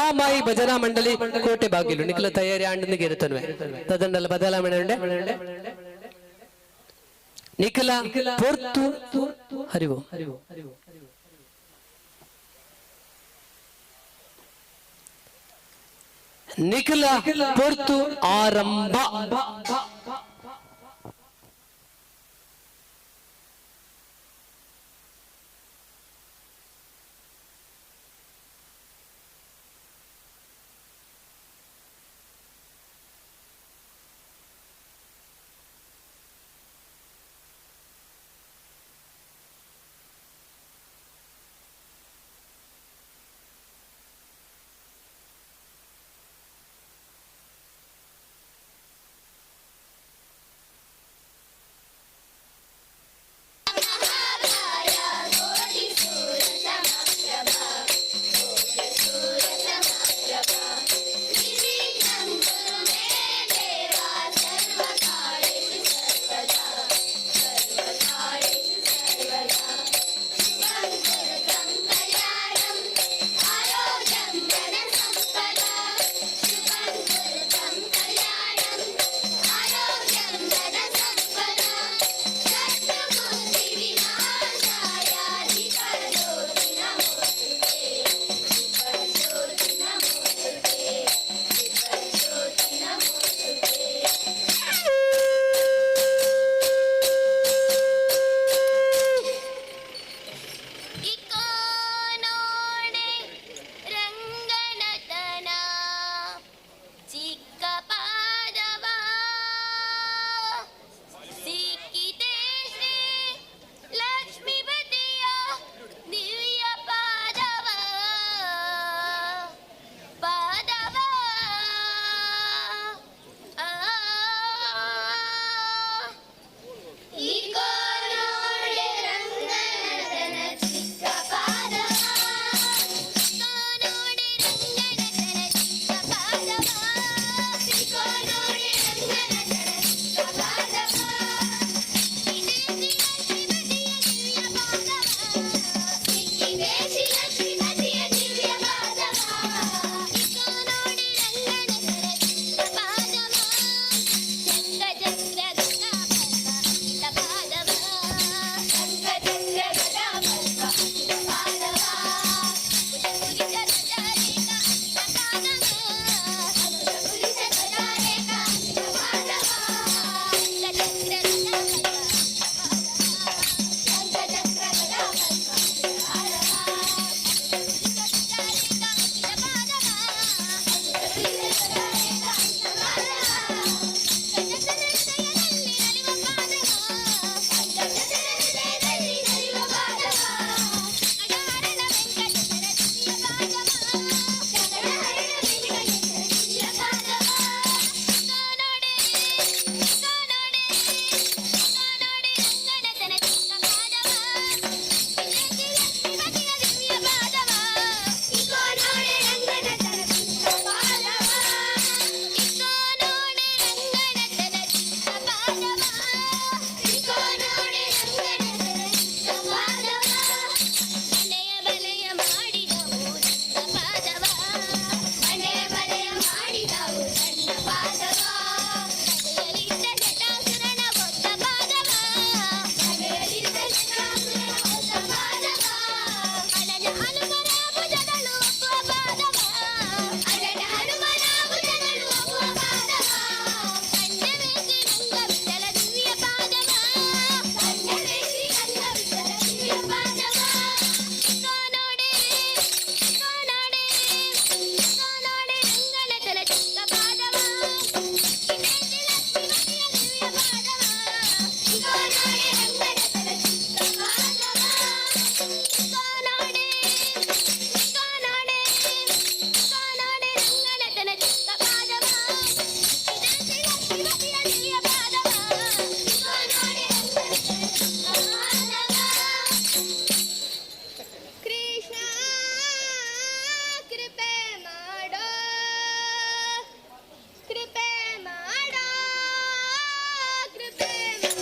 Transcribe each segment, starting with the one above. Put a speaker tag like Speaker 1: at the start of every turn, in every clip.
Speaker 1: ಮಾಯಿ ಭಜನಾ ಮಂಡಳಿ ಕೋಟೆ ಬಾಗಿಲು, ನಿಖಿಲ ತಯಾರಿ ಆಂಡನಿಗೆ ಇರುತ್ತವೆ ತದಂಡಲ ಬದಲಾ ಉಂಡೆ ನಿಖಿಲ ಪೊರ್ತು ಹರಿವು. ನಿಖಿಲ ಪೊರ್ತು ಆರಂಭ.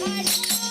Speaker 1: Bye.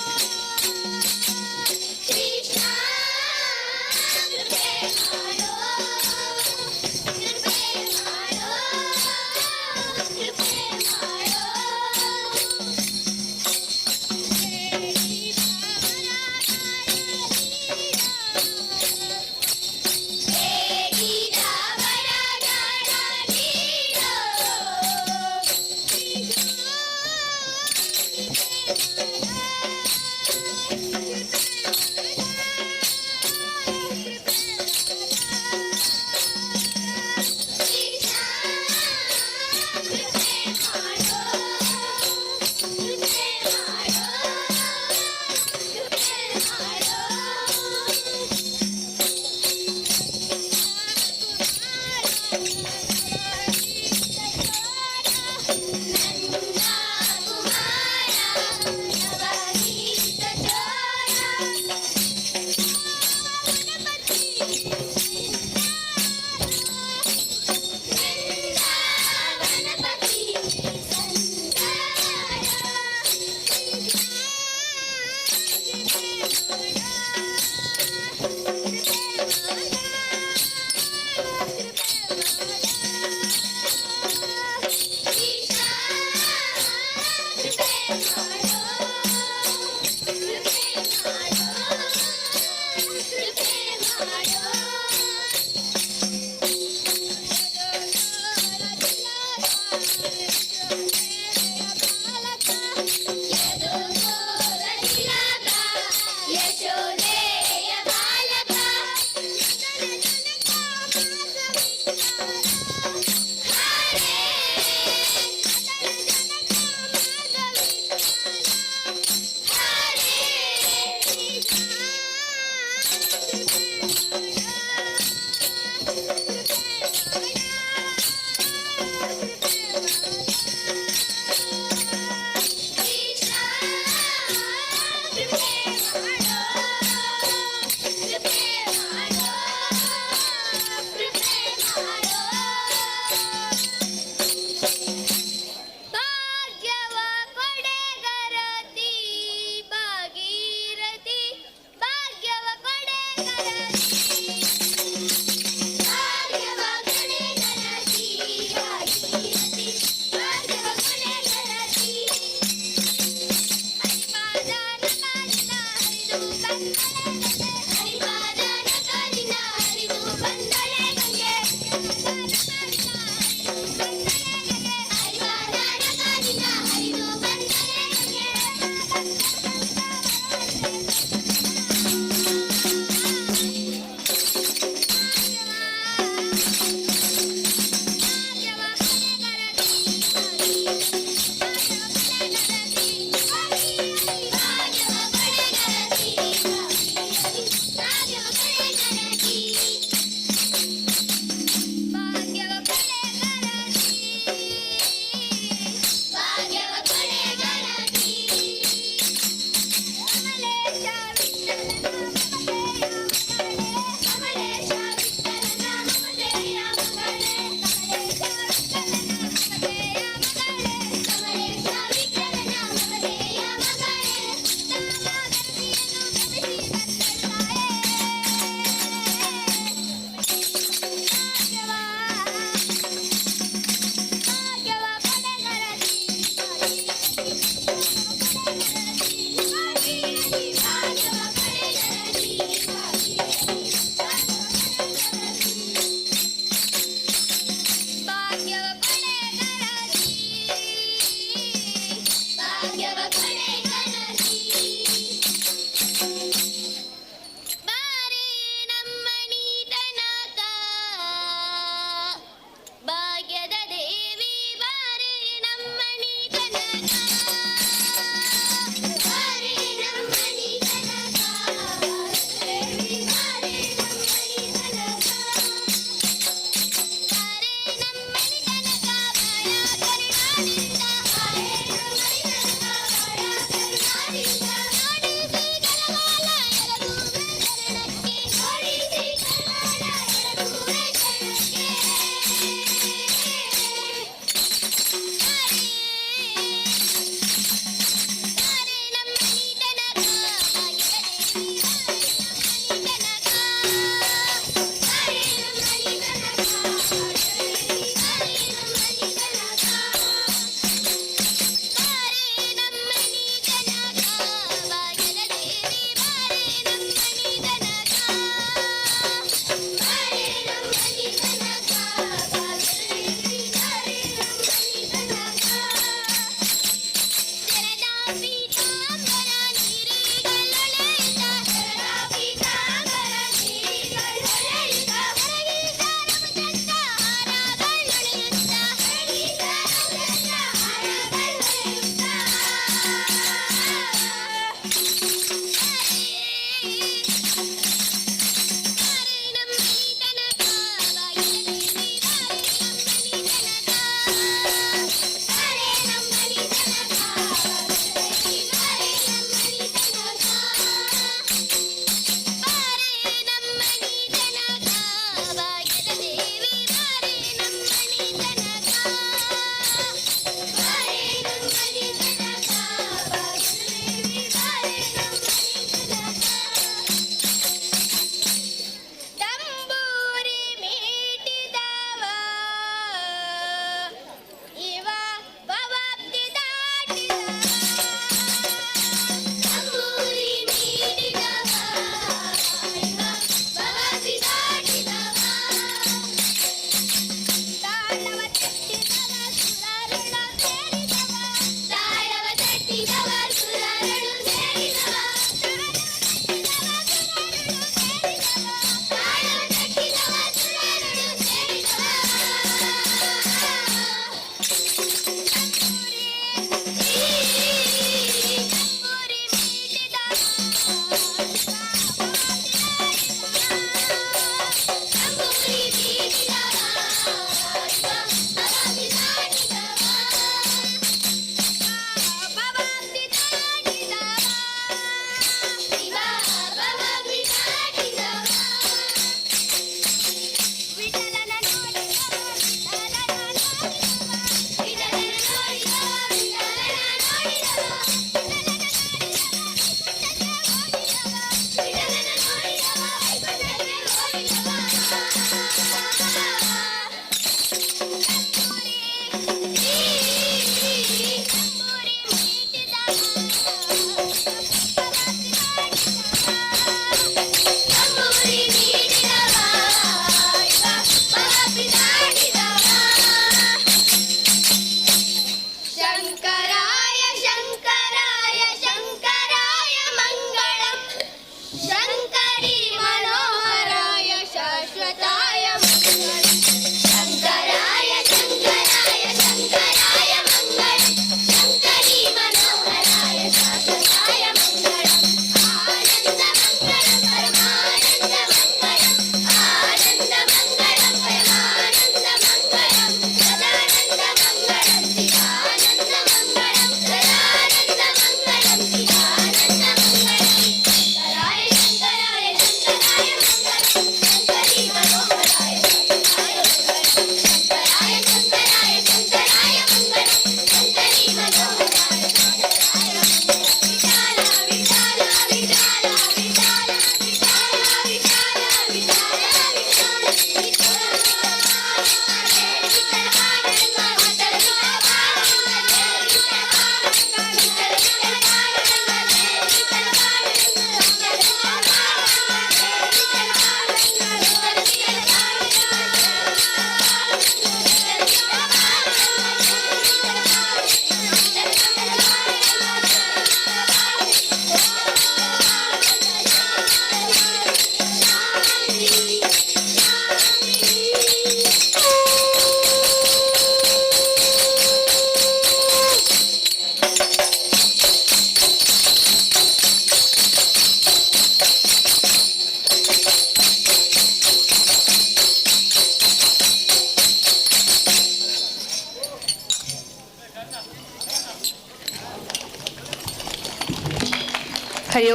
Speaker 2: ಹರಿ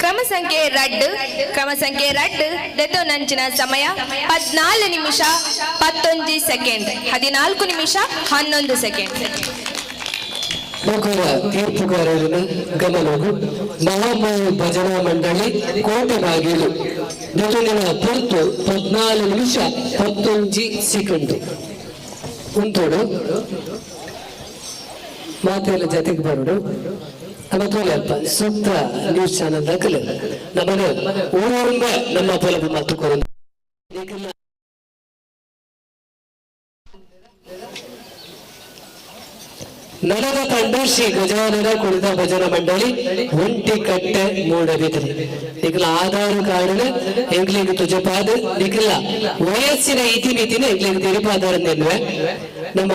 Speaker 2: ಕ್ರಮ ಸಂಖ್ಯೆ ರಡ್ ಕ್ರಮ ಸಂಖ್ಯೆ ರಡ್ ದೆತೋ ನಂಚಿನ ಸಮಯ ಹದಿನಾಲ್ಕು ನಿಮಿಷ ಪತ್ತೊಂದು ಸೆಕೆಂಡ್. ಹದಿನಾಲ್ಕು ನಿಮಿಷ ಹನ್ನೊಂದು ಸೆಕೆಂಡ್.
Speaker 3: ಮುಖರ ತೀರ್ಪುಗಾರರನ್ನು ಗಮನವು ಮಹಾಮಾಯಿ ಭಜನಾ ಮಂಡಳಿ ಕೋಟೆ ಬಾಗಿಲು ನಿಜಲಿನ ತುರ್ತು ಹದಿನಾಲ್ಕು ನಿಮಿಷ ಪತ್ತೊಂಜಿ ಸೆಕೆಂಡ್. ಉಂಟೋಡು ಮಾತೆಲ್ಲ ಜೊತೆಗೆ ಬರೋಡು. ಅಲ್ಪ ಸೂಕ್ತ ನ್ಯೂಸ್ ಚಾನಲ್ ದಾಖಲೆ. ನಮ್ಮನೆ ಊರೂರಿಂದ ನಮ್ಮ ಪೊಲದ ಮಾತು ಕೊರೊಂದು ನರದ ತಂಡ ಶ್ರೀ ಗಜಾನನ ಕುಣಿತ ಭಜನ ಮಂಡಳಿ ಒಂಟಿ ಕಟ್ಟೆ ಮೂಡಬಿದ್ರಿ. ನಿಖಲ ಆಧಾರ ಕಾರಣ ಎಂಗ್ಲಿಗೆ ತುಜಪಾದ ನಿಖಲ ವಯಸ್ಸಿನ ಇತಿಮಿತಿನ ಎಂಗ್ಲಿಗೆ ತಿರುಪಾಧಾರ ನಮ್ಮ